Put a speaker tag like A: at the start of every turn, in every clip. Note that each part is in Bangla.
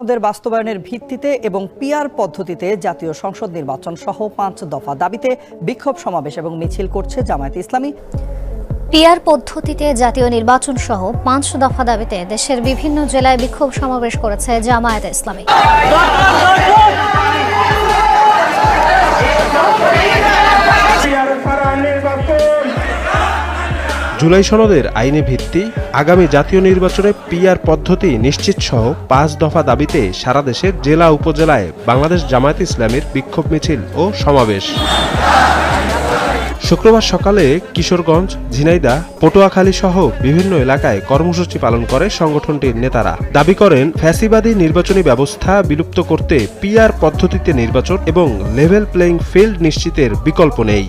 A: ওদের বাস্তবায়নের ভিত্তিতে এবং পিয়ার পদ্ধতিতে জাতীয় সংসদ নির্বাচন সহ পাঁচ দফা দাবিতে বিক্ষোভ সমাবেশ এবং মিছিল করছে জামায়াত ইসলামী।
B: পিয়ার পদ্ধতিতে জাতীয় নির্বাচন সহ পাঁচ দফা দাবিতে দেশের বিভিন্ন জেলায় বিক্ষোভ সমাবেশ করেছে জামায়াত ইসলামী।
C: জুলাই সনদের আইনে ভিত্তি, আগামী জাতীয় নির্বাচনে পিআর পদ্ধতি নিশ্চিত সহ পাঁচ দফা দাবিতে সারা দেশের জেলা উপজেলায় বাংলাদেশ জামায়াত ইসলামের বিক্ষোভ মিছিল ও সমাবেশ। শুক্রবার সকালে কিশোরগঞ্জ ঝিনাইদা পটুয়াখালী সহ বিভিন্ন এলাকায় কর্মসূচি পালন করে সংগঠনটির নেতারা। দাবি করেন, ফ্যাসিবাদী নির্বাচনী ব্যবস্থা বিলুপ্ত করতে পিআর পদ্ধতিতে নির্বাচন এবং লেভেল প্লেইং ফিল্ড নিশ্চিতের বিকল্প নেই।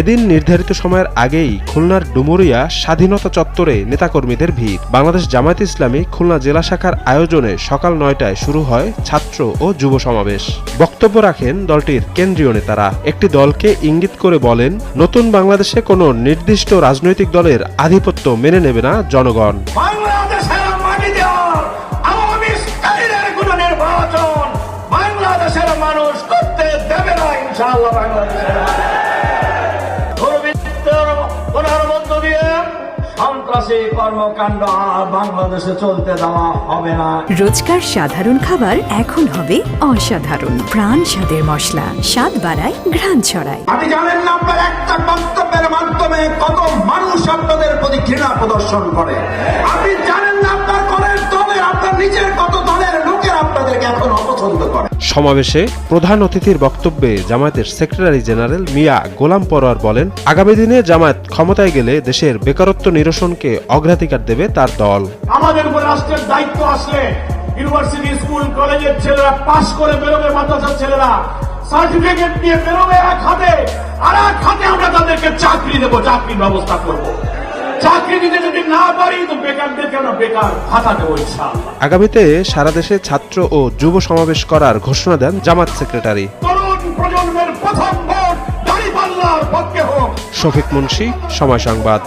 C: এদিন নির্ধারিত সময়ের আগেই খুলনার ডুমুরিয়া স্বাধীনতা চত্বরে নেতাকর্মীদের ভিড়। বাংলাদেশ জামায়াত ইসলামী খুলনা জেলা শাখার আয়োজনে সকাল নয়টায় শুরু হয় ছাত্র ও যুব সমাবেশ। বক্তব্য রাখেন দলটির কেন্দ্রীয় নেতারা। একটি দলকে ইঙ্গিত করে বলেন, নতুন বাংলাদেশে কোনো নির্দিষ্ট রাজনৈতিক দলের আধিপত্য মেনে নেবে না জনগণ।
D: মানুষ করতে দেবে না ইনশাআল্লাহ সন্ত্রাসী কর্মকাণ্ড আর বাংলাদেশে চলতে দেওয়া হবে না।
E: রোজকার সাধারণ খাবার এখন হবে অসাধারণ। প্রাণ স্বাদের মশলা স্বাদ বাড়ায় ঘ্রাণ ছড়ায়।
D: আপনি জানেন না আপনার একটা বক্তব্যের মাধ্যমে কত মানুষ আপনাদের প্রতি ঘৃণা প্রদর্শন করে। আপনি জানেন
C: সমাবেশে প্রধান অতিথির বক্তব্যে জামায়াতের সেক্রেটারি জেনারেল মিয়া গোলাম পরোয়ার বলেন, আগামী দিনে জামায়াত ক্ষমতায় গেলে দেশের বেকারত্ব নিরসনকে অগ্রাধিকার দেবে তার দল।
D: আমাদের উপর রাষ্ট্রের দায়িত্ব আসলে। ইউনিভার্সিটি, স্কুল, কলেজের ছেলেরা পাশ করে বেরোবে, মাদ্রাসার ছেলেরা। সার্টিফিকেট নিয়ে বেরোবে এক হাতে, আর এক হাতে আমরা তাদেরকে চাকরি দেবো, চাকরির ব্যবস্থা করব। চাকরি দিতে যদি না পারি তো বেকারদেরকে আমরা বেকার ভাতা দেবো
C: আগামীতে সারা দেশে ছাত্র ও যুব সমাবেশ করার ঘোষণা দেন জামাত সেক্রেটারি।
D: তরুণ প্রজন্মের প্রথম ভোট দাঁড়িপাল্লার পক্ষে হোক।
C: শফিক মুন্সি সময় সংবাদ।